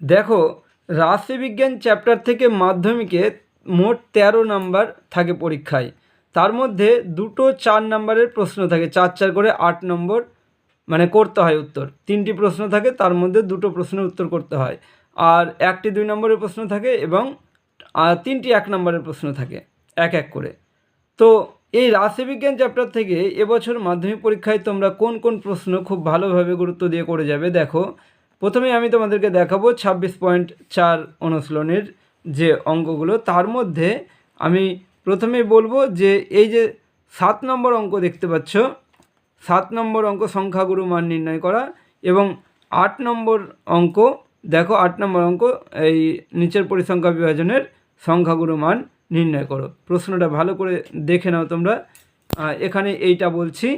দেখো রাশিবিজ্ঞান চ্যাপ্টার থেকে মাধ্যমিকে মোট তেরো নাম্বার থাকে পরীক্ষায়। তার মধ্যে দুটো চার নাম্বারের প্রশ্ন থাকে, চার চার করে আট নম্বর মানে করতে হয় উত্তর। তিনটি প্রশ্ন থাকে, তার মধ্যে দুটো প্রশ্নের উত্তর করতে হয়। আর একটি দুই নম্বরের প্রশ্ন থাকে এবং তিনটি এক নম্বরের প্রশ্ন থাকে, এক এক করে। তো এই রাশিবিজ্ঞান চ্যাপ্টার থেকে এবছর মাধ্যমিক পরীক্ষায় তোমরা কোন কোন প্রশ্ন খুব ভালোভাবে গুরুত্ব দিয়ে করে যাবে, দেখো। প্রথমে আমি তোমাদেরকে দেখাবো ছাব্বিশ পয়েন্ট চার অনুশীলনের যে অঙ্কগুলো, তার মধ্যে আমি প্রথমেই বলব যে এই যে সাত নম্বর অঙ্ক দেখতে পাচ্ছ, সাত নম্বর অঙ্ক সংখ্যাগুরু মান নির্ণয় করা এবং আট নম্বর অঙ্ক, দেখো আট নম্বর অঙ্ক, এই নিচের পরিসংখ্যা বিভাজনের সংখ্যাগুরু মান নির্ণয় করো। প্রশ্নটা ভালো করে দেখে নাও তোমরা। এখানে এইটা বলছি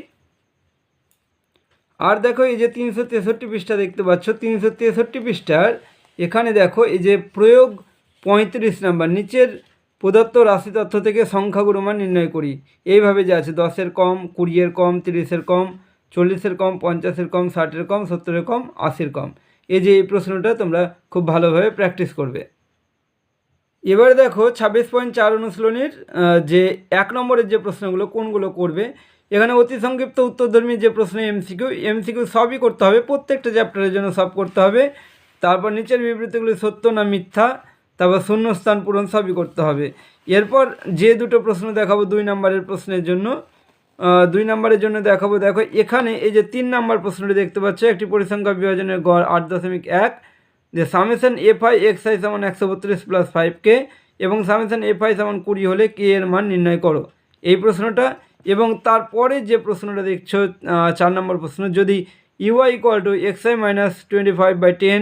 আর দেখো এই যে তিনশো তেষট্টি পৃষ্ঠা দেখতে পাচ্ছ, তিনশো তেষট্টি পৃষ্ঠার এখানে দেখো এই যে প্রয়োগ পঁয়ত্রিশ নাম্বার, নিচের প্রদত্ত রাশি তথ্য থেকে সংখ্যাগুরু মান নির্ণয় করি। এইভাবে যে আছে, দশের কম, কুড়িয়ের কম, তিরিশের কম, চল্লিশের কম, পঞ্চাশের কম, ষাটের কম, সত্তরের কম, আশির কম। এই যে এই প্রশ্নটা তোমরা খুব ভালোভাবে প্র্যাকটিস করবে। এবারে দেখো ছাব্বিশ পয়েন্ট চার অনুশীলনীর যে এক নম্বরের যে প্রশ্নগুলো, কোনগুলো করবে এখানে অতি সংক্ষিপ্ত উত্তরধর্মী যে প্রশ্ন এমসিকিউ এমসিকিউ সবই করতে হবে, প্রত্যেকটা চ্যাপ্টারের জন্য সব করতে হবে। তারপর নিচের বিবৃতিগুলি সত্য না মিথ্যা, তারপর শূন্যস্থান পূরণ সবই করতে হবে। এরপর যে দুটো প্রশ্ন দেখাবো দুই নম্বরের প্রশ্নের জন্য দুই নম্বরের জন্য দেখাবো, দেখো, এখানে এই যে তিন নম্বর প্রশ্নটি দেখতে পাচ্ছ, একটি পরিসংখ্যা বিভাজনের গড় আট দশমিক এক, যে summation F I X I সমান একশো বত্রিশ প্লাস ফাইভ কে এবং সামেশন এফ আই সমান কুড়ি হলে কে এর মান নির্ণয় করো। এই প্রশ্নটা এবং তারপরে যে প্রশ্নটা দেখছ চার নম্বর প্রশ্ন, যদি UI equal to X I minus twenty five by ten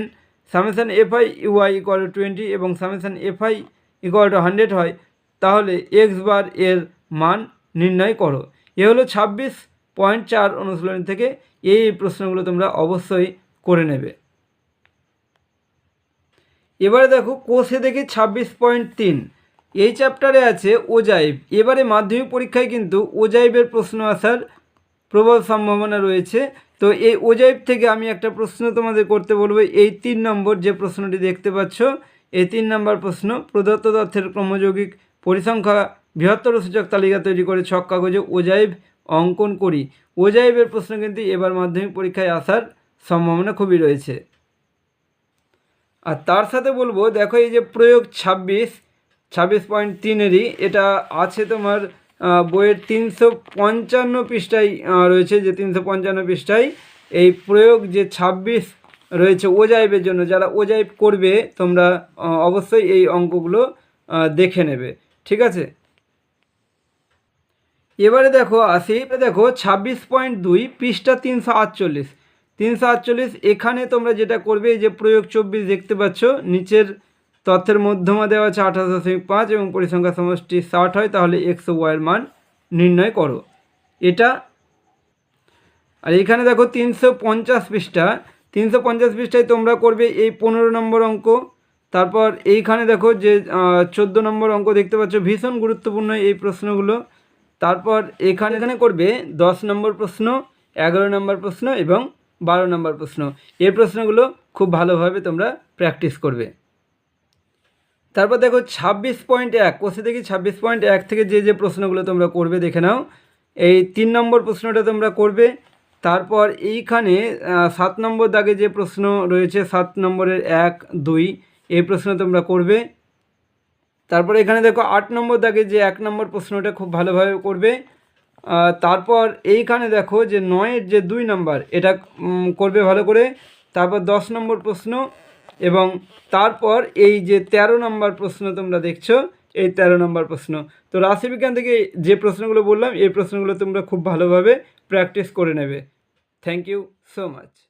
summation F I UI equal to twenty এবং summation F I equal to hundred হয়, তাহলে এক্স বার এর মান নির্ণয় করো। এ হলো ছাব্বিশ পয়েন্ট চার অনুশীলনী থেকে এই প্রশ্নগুলো তোমরা অবশ্যই করে নেবে। এবারে দেখো, কোষে দেখি ছাব্বিশ পয়েন্ট তিন। এই চ্যাপ্টারে আছে ওজাইব। এবারে মাধ্যমিক পরীক্ষায় কিন্তু ওজাইবের প্রশ্ন আসার প্রবল সম্ভাবনা রয়েছে। তো এই ওজাইব থেকে আমি একটা প্রশ্ন তোমাদের করতে বলব। এই তিন নম্বর যে প্রশ্নটি দেখতে পাচ্ছ, এই তিন নম্বর প্রশ্ন, প্রদত্ত তথ্যের ক্রমযৌগিক পরিসংখ্যা, বৃহত্তর সূচক তালিকা তৈরি করে ছক কাগজে ওজাইব অঙ্কন করি। ওজাইবের প্রশ্ন কিন্তু এবার মাধ্যমিক পরীক্ষায় আসার সম্ভাবনা খুবই রয়েছে। আর তার সাথে বলব, দেখো এই যে প্রয়োগ ছাব্বিশ ছাব্বিশ পয়েন্ট তিনেরই। এটা আছে তোমার বইয়ের তিনশো পঞ্চান্ন পৃষ্ঠায় রয়েছে যে তিনশো পঞ্চান্ন পৃষ্ঠায় এই প্রয়োগ যে ছাব্বিশ রয়েছে ওজাইবের জন্য, যারা ওজাইব করবে, তোমরা অবশ্যই এই অঙ্কগুলো দেখে নেবে। ঠিক আছে? এবারে দেখো, আসি। দেখো, ছাব্বিশ পয়েন্ট দুই, পৃষ্ঠা তিনশো আটচল্লিশ। তিনশো আটচল্লিশ, এখানে তোমরা যেটা করবে, এই যে প্রয়োগ চব্বিশ দেখতে পাচ্ছ, নিচের তথ্যের মধ্যমা দেওয়া আছে আঠাশ দশমিক পাঁচ এবং পরিসংখ্যা সমষ্টি ষাট হয়, তাহলে এক্স ওয়াইয়ের মান নির্ণয় করো। এটা, আর এখানে দেখো তিনশো পঞ্চাশ পৃষ্ঠা। তিনশো পঞ্চাশ পৃষ্ঠায় তোমরা করবে এই পনেরো নম্বর অঙ্ক। তারপর এইখানে দেখো যে চোদ্দ নম্বর অঙ্ক দেখতে পাচ্ছ, ভীষণ গুরুত্বপূর্ণ এই প্রশ্নগুলো। তারপর এখানে এখানে করবে দশ নম্বর প্রশ্ন, এগারো নম্বর প্রশ্ন এবং বারো নম্বর প্রশ্ন। এই প্রশ্নগুলো খুব ভালোভাবে তোমরা প্র্যাকটিস করবে। তারপর দেখো ছাব্বিশ পয়েন্ট এক কোষে দেখি ছাব্বিশ পয়েন্ট এক থেকে যে যে প্রশ্নগুলো তোমরা করবে দেখে নাও। এই তিন নম্বর প্রশ্নটা তোমরা করবে, তারপর এইখানে সাত নম্বর দাগে যে প্রশ্ন রয়েছে, সাত নম্বরের এক, দুই, এই প্রশ্ন তোমরা করবে। তারপর এখানে দেখো আট নম্বর দাগে যে এক নম্বর প্রশ্নটা খুব ভালোভাবে করবে। তারপর এইখানে দেখো যে নয়ের যে দুই নম্বর, এটা করবে ভালো করে। তারপর দশ নম্বর প্রশ্ন এবং তারপর এই যে তেরো নম্বর প্রশ্ন তোমরা দেখছ, এই তেরো নম্বর প্রশ্ন। তো রাশিবিজ্ঞান থেকে যে প্রশ্নগুলো বললাম, এই প্রশ্নগুলো তোমরা খুব ভালোভাবে প্র্যাকটিস করে নেবে। Thank you so much